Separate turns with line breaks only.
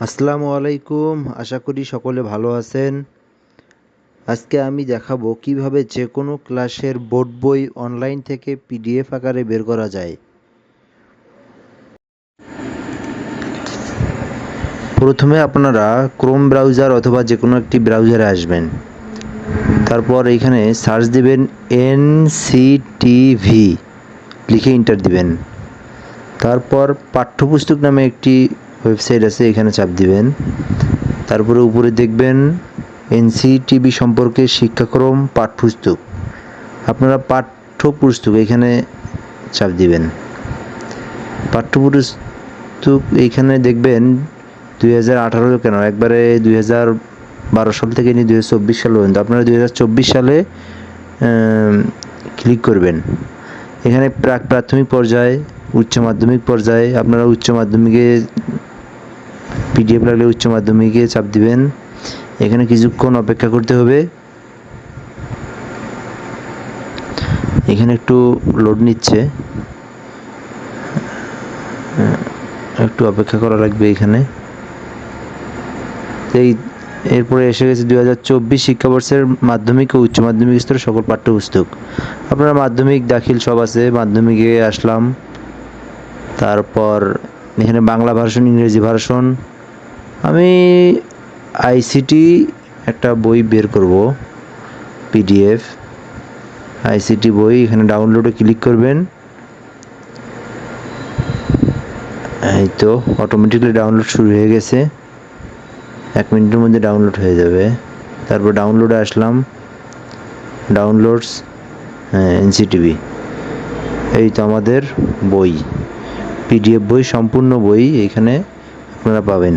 আসসালামু আলাইকুম, আশা করি সকলে ভালো আছেন। আজকে আমি দেখাবো কীভাবে যে কোনো ক্লাসের বোর্ড বই অনলাইন থেকে পিডিএফ আকারে বের করা যায়। প্রথমে আপনারা ক্রোম ব্রাউজার অথবা যে কোনো একটি ব্রাউজারে আসবেন। তারপর এখানে সার্চ দিবেন এনসিটিভি লিখে ইন্টার দিবেন। তারপর পাঠ্যপুস্তক নামে একটি ওয়েবসাইট আছে, এখানে চাপ দিবেন। তারপরে উপরে দেখবেন এনসিটিভি সম্পর্কে শিক্ষাক্রম পাঠ্যপুস্তক। আপনারা পাঠ্যপুস্তক এখানে চাপ দিবেন। পাঠ্যপুস্তক এইখানে দেখবেন দুই হাজার আঠারো কেন? একবারে দুই হাজার বারো সাল থেকে নিয়ে দুই হাজার চব্বিশ সাল পর্যন্ত। আপনারা দুই হাজার চব্বিশ সালে ক্লিক করবেন। এখানে প্রাক প্রাথমিক পর্যায়ে, উচ্চ মাধ্যমিক পর্যায়ে, আপনারা উচ্চ মাধ্যমিকে পিডিএফ লাগলে উচ্চ মাধ্যমিকে চাপ দিবেন। এখানে কিছুক্ষণ অপেক্ষা করতে হবে। এখানে একটু লোড নিচ্ছে। একটু অপেক্ষা করা লাগবে এখানে। এই, এরপরে এসে গেছে দুই হাজার চব্বিশ শিক্ষাবর্ষের মাধ্যমিক ও উচ্চ মাধ্যমিক স্তরের সকল পাঠ্যপুস্তক। আপনার মাধ্যমিক, দাখিল সব আছে। মাধ্যমিকে আসলাম। তারপর এখানে বাংলা ভার্সন, ইংরেজি ভার্সন। আমি আইসিটি একটা বই বের করব পিডিএফ আইসিটি বই, এখানে ডাউনলোডে ক্লিক করবেন। এই তো অটোমেটিকলি ডাউনলোড শুরু হয়ে গেছে। এক মিনিটের মধ্যে ডাউনলোড হয়ে যাবে। তারপর ডাউনলোডে আসলাম। ডাউনলোডস হ্যাঁ এনসিটিভি এই তো আমাদের বই। পিডিএফ বই, সম্পূর্ণ বই এখানে আপনারা পাবেন।